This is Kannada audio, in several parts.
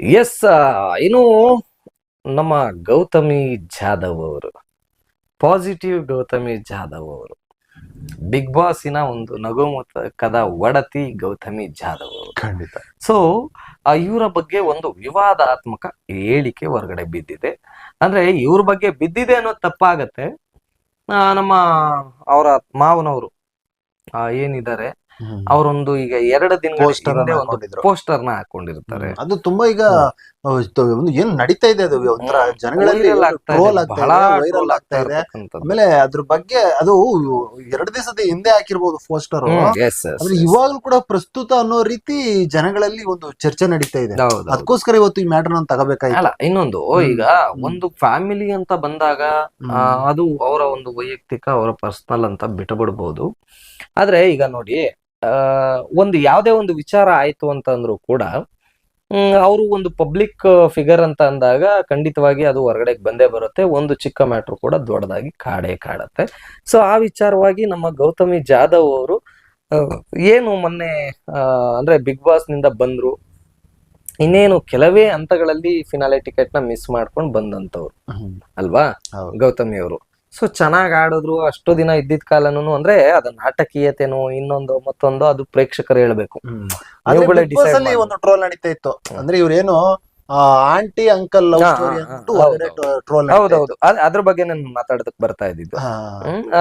ಎಸ್ ಇನ್ನು ನಮ್ಮ ಗೌತಮಿ ಜಾಧವ್ ಅವರು ಪಾಸಿಟಿವ್ ಗೌತಮಿ ಜಾಧವ್ ಅವರು ಬಿಗ್ ಬಾಸಿನ ಒಂದು ನಗುಮುತಕದ ಒಡತಿ ಗೌತಮಿ ಜಾಧವ್ ಅವರು. ಖಂಡಿತ. ಸೊ ಇವರ ಬಗ್ಗೆ ಒಂದು ವಿವಾದಾತ್ಮಕ ಹೇಳಿಕೆ ಹೊರಗಡೆ ಬಿದ್ದಿದೆ. ಅಂದ್ರೆ ಇವ್ರ ಬಗ್ಗೆ ಬಿದ್ದಿದೆ ಅನ್ನೋದು ತಪ್ಪಾಗತ್ತೆ. ನಮ್ಮ ಅವರ ಮಾವನವರು ಏನಿದ್ದಾರೆ ಅವರೊಂದು ಈಗ ಎರಡು ದಿನ ಒಂದು. ಪೋಸ್ಟರ್ನ ಹಾಕೊಂಡಿರ್ತಾರೆ. ಅದು ತುಂಬಾ ಈಗ ಒಂದು ಏನ್ ನಡೀತಾ ಇದೆ ಅದು ಒಂಥರ ಜನಗಳಲ್ಲಿ ವೈರಲ್ ಆಗ್ತಾ ಇದೆ. ಆಮೇಲೆ ಅದ್ರ ಬಗ್ಗೆ ಅದು ಎರಡು ದಿವಸದ ಹಿಂದೆ ಹಾಕಿರ್ಬೋದು ಪೋಸ್ಟರ್. ಆದ್ರೆ yes. ಕೂಡ ಪ್ರಸ್ತುತ ಅನ್ನೋ ರೀತಿ ಜನಗಳಲ್ಲಿ ಒಂದು ಚರ್ಚೆ ನಡೀತಾ ಇದೆ. ಅದಕ್ಕೋಸ್ಕರ ಇವತ್ತು ಈ ಮ್ಯಾಟರ್ ನಾನು ತಗೋಬೇಕಾಯ್ತು. ಅಲ್ಲ ಇನ್ನೊಂದು. ಈಗ ಒಂದು ಫ್ಯಾಮಿಲಿ ಅಂತ ಬಂದಾಗ ಅದು ಅವರ ಒಂದು ವೈಯಕ್ತಿಕ ಅವರ ಪರ್ಸನಲ್ ಅಂತ ಬಿಟ್ಟುಬಿಡ್ಬೋದು ಆದ್ರೆ ಈಗ ನೋಡಿ ಒಂದು ಯಾವುದೇ ಒಂದು ವಿಚಾರ ಆಯ್ತು ಅಂತಂದ್ರು ಕೂಡ ಅವರು ಒಂದು ಪಬ್ಲಿಕ್ ಫಿಗರ್ ಅಂತ ಅಂದಾಗ ಖಂಡಿತವಾಗಿ ಅದು ಹೊರಗಡೆ ಬಂದೇ ಬರುತ್ತೆ. ಒಂದು ಚಿಕ್ಕ ಮ್ಯಾಟ್ರು ಕೂಡ ದೊಡ್ಡದಾಗಿ ಕಾಡೇ ಕಾಡತ್ತೆ. ಸೊ ಆ ವಿಚಾರವಾಗಿ ನಮ್ಮ ಗೌತಮಿ ಜಾಧವ್ ಅವರು ಏನು ಮೊನ್ನೆ ಅಂದ್ರೆ ಬಿಗ್ ಬಾಸ್ನಿಂದ ಬಂದ್ರು. ಇನ್ನೇನು ಕೆಲವೇ ಹಂತಗಳಲ್ಲಿ ಫಿನಾಲೆ ಟಿಕೆಟ್ನ ಮಿಸ್ ಮಾಡ್ಕೊಂಡು ಬಂದಂತವ್ರು. ಅಲ್ವಾ? ಗೌತಮಿ ಅವರು. ಸೊ ಚೆನ್ನಾಗಿ ಆಡಿದ್ರು ಅಷ್ಟು ದಿನ ಇದ್ದಿದ್ ಕಾಲನು ಅಂದ್ರೆ ಅದ ನಾಟಕೀಯತೆನೋ ಇನ್ನೊಂದು ಮತ್ತೊಂದು ಅದು ಪ್ರೇಕ್ಷಕರು ಹೇಳ್ಬೇಕು. ಒಂದು ಟ್ರೋಲ್ ನಡೀತಾ ಇತ್ತು. ಅಂದ್ರೆ ಇವ್ರೇನು ಆಂಟಿ ಅಂಕಲ್ ಲವ್ ಸ್ಟೋರಿ ಅಂದ್ಬಿಟ್ಟು ಟ್ರೋಲ್ ಹೌದೌದು. ಅದ್- ಅದ್ರ ಬಗ್ಗೆ ನಾನು ಮಾತಾಡೋದಕ್ ಬರ್ತಾ ಇದ್ದಿದ್ದು.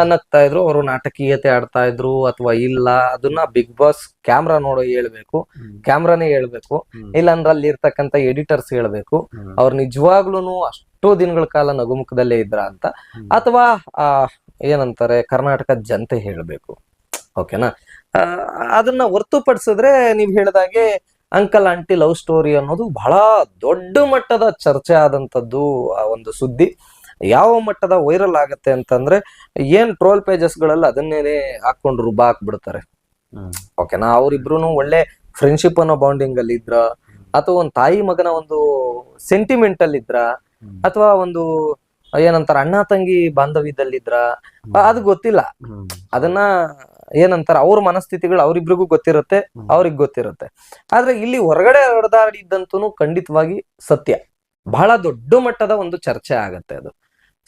ನಗ್ತಾ ಇದ್ರು. ಅವರು ನಾಟಕೀಯತೆ ಆಡ್ತಾ ಇದ್ರು ಅಥವಾ ಇಲ್ಲ ಅದನ್ನ ಬಿಗ್ ಬಾಸ್ ಕ್ಯಾಮ್ರಾ ನೋಡೋ ಹೇಳ್ಬೇಕು. ಕ್ಯಾಮ್ರಾನೇ ಹೇಳ್ಬೇಕು. ಇಲ್ಲಾಂದ್ರೆ ಅಲ್ಲಿ ಇರ್ತಕ್ಕಂತ ಎಡಿಟರ್ಸ್ ಹೇಳ್ಬೇಕು. ಅವ್ರು ನಿಜವಾಗ್ಲೂನು ಅಷ್ಟು ದಿನಗಳ ಕಾಲ ನಗುಮುಖದಲ್ಲೇ ಇದ್ರ ಅಂತ. ಅಥವಾ ಆ ಏನಂತಾರೆ ಕರ್ನಾಟಕ ಜನತೆ ಹೇಳ್ಬೇಕು. ಓಕೆನಾ? ಅದನ್ನ ಹೊರತುಪಡಿಸಿದ್ರೆ ನೀವ್ ಹೇಳ್ದಾಗೆ ಅಂಕಲ್ ಆಂಟಿ ಲವ್ ಸ್ಟೋರಿ ಅನ್ನೋದು ಬಹಳ ದೊಡ್ಡ ಮಟ್ಟದ ಚರ್ಚೆ ಆದಂತದ್ದು ಆ ಒಂದು ಸುದ್ದಿ. ಯಾವ ಮಟ್ಟದ ವೈರಲ್ ಆಗತ್ತೆ ಅಂತಂದ್ರೆ ಏನ್ ಟ್ರೋಲ್ ಪೇಜಸ್ಗಳಲ್ಲಿ ಅದನ್ನೇನೆ ಹಾಕೊಂಡು ರುಬ್ಬ ಹಾಕ್ಬಿಡ್ತಾರೆ. ಓಕೆನಾ ಅವ್ರಿಬ್ರು ಒಳ್ಳೆ ಫ್ರೆಂಡ್ಶಿಪ್ ಅನ್ನೋ ಬಾಂಡಿಂಗ್ ಅಲ್ಲಿ ಇದ್ರ ಅಥವಾ ಒಂದು ತಾಯಿ ಮಗನ ಒಂದು ಸೆಂಟಿಮೆಂಟ್ ಅಲ್ಲಿ ಇದ್ರ ಅಥವಾ ಒಂದು ಏನಂತಾರ ಅಣ್ಣ ತಂಗಿ ಬಾಂಧವ್ಯದಲ್ಲಿದ್ರ ಅದು ಗೊತ್ತಿಲ್ಲ. ಅದನ್ನ ಏನಂತಾರ ಅವ್ರ ಮನಸ್ಥಿತಿಗಳು ಅವ್ರಿಬ್ರಿಗೂ ಗೊತ್ತಿರುತ್ತೆ. ಅವ್ರಿಗೆ ಗೊತ್ತಿರುತ್ತೆ. ಆದ್ರೆ ಇಲ್ಲಿ ಹೊರಗಡೆ ಹೊಡೆದಾಡಿದ್ದಂತೂ ಖಂಡಿತವಾಗಿ ಸತ್ಯ. ಬಹಳ ದೊಡ್ಡ ಮಟ್ಟದ ಒಂದು ಚರ್ಚೆ ಆಗತ್ತೆ ಅದು.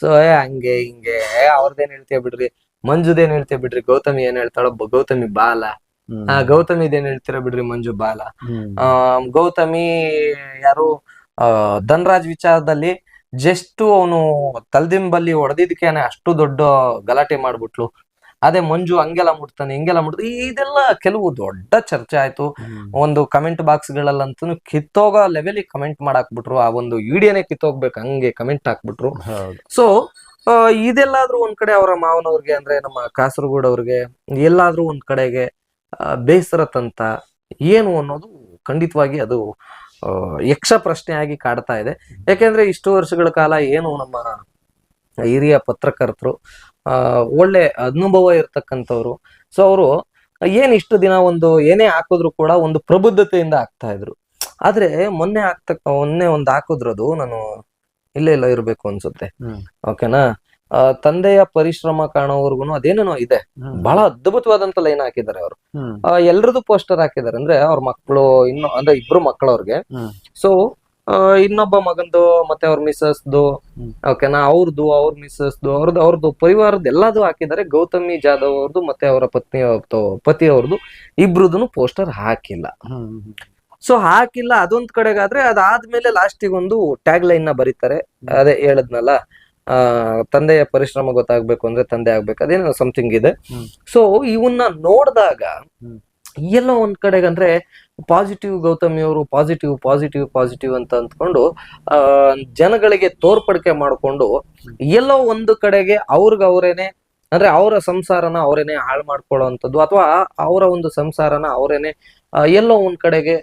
ಸೊ ಏ ಹಂಗೆ ಹಿಂಗೆ ಅವ್ರದ್ದೇನ್ ಹೇಳ್ತೀಯ ಬಿಡ್ರಿ ಮಂಜುದೇನ್ ಹೇಳ್ತೀಯ ಬಿಡ್ರಿ ಗೌತಮಿ ಏನ್ ಹೇಳ್ತಾಳೋ ಗೌತಮಿ ಬಾಲ. ಆ, ಗೌತಮಿ ಇದೇನ್ ಹೇಳ್ತೀರ ಬಿಡ್ರಿ ಮಂಜು ಬಾಲ. ಆ, ಗೌತಮಿ ಯಾರು ಆ, ಧನ್ರಾಜ್ ವಿಚಾರದಲ್ಲಿ ಜಸ್ಟ್ ಅವನು ತಲ್ದಿಂಬಲ್ಲಿ ಹೊಡೆದಿದ್ಕೇನೆ ಅಷ್ಟು ದೊಡ್ಡ ಗಲಾಟೆ ಮಾಡ್ಬಿಟ್ಲು. ಅದೇ ಮಂಜು ಹಂಗೆಲ್ಲ ಮುಟ್ತಾನೆ ಹಿಂಗೆಲ್ಲ ಮುಟ್ತಾನೆ. ಇದೆಲ್ಲ ಕೆಲವು ದೊಡ್ಡ ಚರ್ಚೆ ಆಯ್ತು. ಒಂದು ಕಮೆಂಟ್ ಬಾಕ್ಸ್ ಗಳಲ್ಲಂತೂ ಕಿತ್ತೋಗೋ ಲೆವೆಲ್ ಕಮೆಂಟ್ ಮಾಡಾಕ್ಬಿಟ್ರು. ಆ ಒಂದು ವಿಡಿಯೋನೇ ಕಿತ್ತೋಗ್ಬೇಕು ಹಂಗೆ ಕಮೆಂಟ್ ಹಾಕ್ಬಿಟ್ರು. ಸೊ ಇದೆಲ್ಲಾದ್ರೂ ಒಂದ್ ಕಡೆ ಅವರ ಮಾವನವ್ರಿಗೆ ಅಂದ್ರೆ ನಮ್ಮ ಕಾಸರಗೋಡ್ ಅವ್ರಿಗೆ ಎಲ್ಲಾದ್ರೂ ಒಂದ್ ಕಡೆಗೆ ಬೇಸರ ತಂತ ಏನು ಅನ್ನೋದು ಖಂಡಿತವಾಗಿ ಅದು ಯಕ್ಷ ಪ್ರಶ್ನೆಯಾಗಿ ಕಾಡ್ತಾ ಇದೆ. ಯಾಕೆಂದ್ರೆ ಇಷ್ಟು ವರ್ಷಗಳ ಕಾಲ ಏನು ನಮ್ಮ ಹಿರಿಯ ಪತ್ರಕರ್ತರು ಒಳ್ಳೆ ಅನುಭವ ಇರ್ತಕ್ಕಂಥವ್ರು. ಸೊ ಅವರು ಏನ್ ಇಷ್ಟು ದಿನ ಒಂದು ಏನೇ ಹಾಕಿದ್ರು ಕೂಡ ಒಂದು ಪ್ರಬುದ್ಧತೆಯಿಂದ ಆಗ್ತಾ ಇದ್ರು. ಆದ್ರೆ ಮೊನ್ನೆ ಆಗ್ತಕ್ಕ ಮೊನ್ನೆ ಒಂದು ಹಾಕಿದ್ರದು ನಾನು ಇಲ್ಲೇ ಇಲ್ಲ ಇರ್ಬೇಕು ಅನ್ಸುತ್ತೆ. ಓಕೆನಾ ತಂದೆಯ ಪರಿಶ್ರಮ ಕಾಣೋವರ್ಗುನು ಅದೇನೇನೋ ಇದೆ. ಬಹಳ ಅದ್ಭುತವಾದಂತ ಲೈನ್ ಹಾಕಿದ್ದಾರೆ ಅವರು. ಎಲ್ಲರದು ಎಲ್ರದ್ದು ಪೋಸ್ಟರ್ ಹಾಕಿದ್ದಾರೆ. ಅಂದ್ರೆ ಅವ್ರ ಮಕ್ಕಳು ಇನ್ನು ಅಂದ್ರೆ ಇಬ್ರು ಮಕ್ಕಳವ್ರಿಗೆ. ಸೊ ಇನ್ನೊಬ್ಬ ಮಗಂದು ಮತ್ತೆ ಅವ್ರ ಮಿಸಸ್ದು. ಓಕೆನಾ ಅವ್ರದ್ದು ಅವ್ರ ಮಿಸಸ್ದು ಅವ್ರದ್ದು ಅವ್ರದ್ದು ಪರಿವಾರದ ಎಲ್ಲದೂ ಹಾಕಿದ್ದಾರೆ ಗೌತಮಿ ಜಾಧವ್ ಅವ್ರದ್ದು ಮತ್ತೆ ಅವರ ಪತ್ನಿ ಪತಿ ಅವ್ರದ್ದು ಇಬ್ರದ್ದು ಪೋಸ್ಟರ್ ಹಾಕಿಲ್ಲ. ಸೊ ಹಾಕಿಲ್ಲ ಅದೊಂದ್ ಕಡೆಗಾದ್ರೆ ಅದಾದ್ಮೇಲೆ ಲಾಸ್ಟಿಗೆ ಒಂದು ಟ್ಯಾಗ್ ಲೈನ್ನ ಬರೀತಾರೆ ಅದೇ ಹೇಳದ್ನಲ್ಲ ಆ ತಂದೆಯ ಪರಿಶ್ರಮ ಗೊತ್ತಾಗ್ಬೇಕು ಅಂದ್ರೆ ತಂದೆ ಆಗ್ಬೇಕು ಅದೇನೋ ಸಮಥಿಂಗ್ ಇದೆ. ಸೊ ಇವನ್ನ ನೋಡಿದಾಗ. ಎಲ್ಲೋ ಒಂದ್ ಕಡೆಗೆ ಅಂದ್ರೆ ಪಾಸಿಟಿವ್ ಗೌತಮಿ ಅವರು ಪಾಸಿಟಿವ್ ಪಾಸಿಟಿವ್ ಪಾಸಿಟಿವ್ ಅಂತ ಅಂದ್ಕೊಂಡು ಆ ಜನಗಳಿಗೆ ತೋರ್ಪಡಿಕೆ ಮಾಡ್ಕೊಂಡು ಎಲ್ಲೋ ಒಂದು ಕಡೆಗೆ ಅವ್ರಿಗ ಅವರೇನೆ ಅಂದ್ರೆ ಅವರ ಸಂಸಾರನ ಅವರೇನೆ ಹಾಳು ಮಾಡ್ಕೊಳ್ಳೋವಂಥದ್ದು ಅಥವಾ ಅವರ ಒಂದು ಸಂಸಾರನ ಅವರೇನೆ ಎಲ್ಲೋ ಒಂದ್ ಕಡೆಗೆ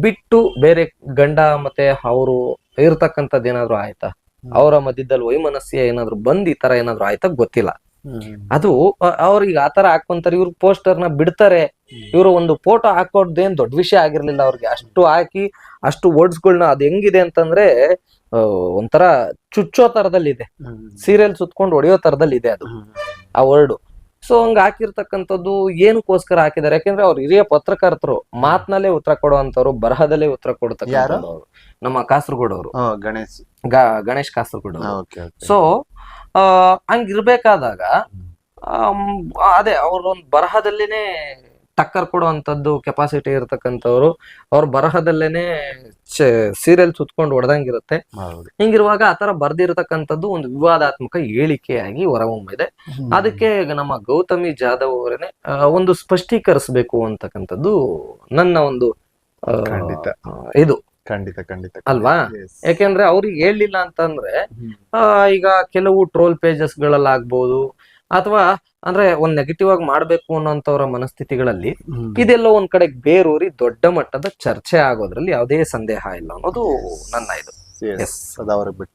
ಬಿಟ್ಟು ಬೇರೆ ಗಂಡ ಮತ್ತೆ ಅವರು ಇರ್ತಕ್ಕಂಥದ್ದು ಏನಾದ್ರು ಆಯ್ತಾ? ಅವರ ಮಧ್ಯದಲ್ಲಿ ವೈಮನಸ್ಯ ಏನಾದ್ರು ಬಂದ್ ಈ ತರ ಏನಾದ್ರು ಆಯ್ತಾ? ಗೊತ್ತಿಲ್ಲ. ಅದು ಅವ್ರಿಗೆ ಆ ಆತರ ಹಾಕೊಂತಾರೆ ಇವ್ರ ಪೋಸ್ಟರ್ನ ಬಿಡ್ತಾರೆ ಇವರು ಒಂದು ಫೋಟೋ ಹಾಕೋದೇನ್ ದೊಡ್ಡ ವಿಷಯ ಆಗಿರ್ಲಿಲ್ಲ ಅವ್ರಿಗೆ. ಅಷ್ಟು ಹಾಕಿ ಅಷ್ಟು ವರ್ಡ್ಸ್ಗಳನ್ನ ಅದ್ ಹೆಂಗಿದೆ ಅಂತಂದ್ರೆ ಒಂಥರ ಚುಚ್ಚೋ ತರದಲ್ಲಿ ಇದೆ ಸೀರಿಯಲ್ ಸುತ್ಕೊಂಡು ಹೊಡೆಯೋ ತರದಲ್ಲಿ ಇದೆ ಅದು ಆ ವರ್ಡ್. ಸೊ ಹಂಗ ಹಾಕಿರ್ತಕ್ಕಂಥದ್ದು ಏನಕ್ಕೋಸ್ಕರ ಹಾಕಿದ್ದಾರೆ? ಯಾಕಂದ್ರೆ ಅವ್ರು ಹಿರಿಯ ಪತ್ರಕರ್ತರು ಮಾತ್ನಲ್ಲೇ ಉತ್ತರ ಕೊಡುವಂತವ್ರು ಬರಹದಲ್ಲೇ ಉತ್ತರ ಕೊಡ್ತಕ್ಕಂಥವ್ರು ನಮ್ಮ ಕಾಸರಗೋಡವರು ಅವರು. ಗಣೇಶ್. ಗಣೇಶ್ ಕಾಸರಗೋಡ್ ಸೊ ಹಂಗಿರ್ಬೇಕಾದಾಗ ಅದೇ ಅವ್ರ ಒಂದು ಬರಹದಲ್ಲೇನೆ ಟಕ್ಕರ್ ಕೊಡುವಂತದ್ದು ಕೆಪಾಸಿಟಿ ಇರತಕ್ಕಂಥವ್ರು. ಅವ್ರ ಬರಹದಲ್ಲೇನೆ ಸೀರಿಯಲ್ ಸುತ್ಕೊಂಡು ಹೊಡೆದಂಗಿರುತ್ತೆ ಹಿಂಗಿರುವಾಗ ಆ ತರ ಬರ್ದಿರತಕ್ಕಂಥದ್ದು ಒಂದು ವಿವಾದಾತ್ಮಕ ಹೇಳಿಕೆಯಾಗಿ ಹೊರಹೊಮ್ಮಿದೆ. ಅದಕ್ಕೆ ನಮ್ಮ ಗೌತಮಿ ಜಾಧವ್ ಅವರೇನೆ ಆ, ಒಂದು ಸ್ಪಷ್ಟೀಕರಿಸಬೇಕು ಅಂತಕ್ಕಂಥದ್ದು ನನ್ನ ಒಂದು. ಇದು. ಖಂಡಿತ ಖಂಡಿತ ಅಲ್ವಾ. ಯಾಕೆಂದ್ರೆ ಅವ್ರಿಗೆ ಹೇಳಿಲ್ಲ ಅಂತಂದ್ರೆ ಈಗ ಕೆಲವು ಟ್ರೋಲ್ ಪೇಜಸ್ ಗಳಲ್ಲಾಗ್ಬೋದು ಅಥವಾ ಅಂದ್ರೆ ಒಂದ್ ನೆಗೆಟಿವ್ ಆಗಿ ಮಾಡ್ಬೇಕು ಅನ್ನೋಂಥವ್ರ ಮನಸ್ಥಿತಿಗಳಲ್ಲಿ. ಇದೆಲ್ಲ ಒಂದ್ ಕಡೆ ಬೇರೂರಿ ದೊಡ್ಡ ಮಟ್ಟದ ಚರ್ಚೆ ಆಗೋದ್ರಲ್ಲಿ ಯಾವುದೇ ಸಂದೇಹ ಇಲ್ಲ ಅನ್ನೋದು ನನ್ನ ಇದು. ಬಿಟ್ಟು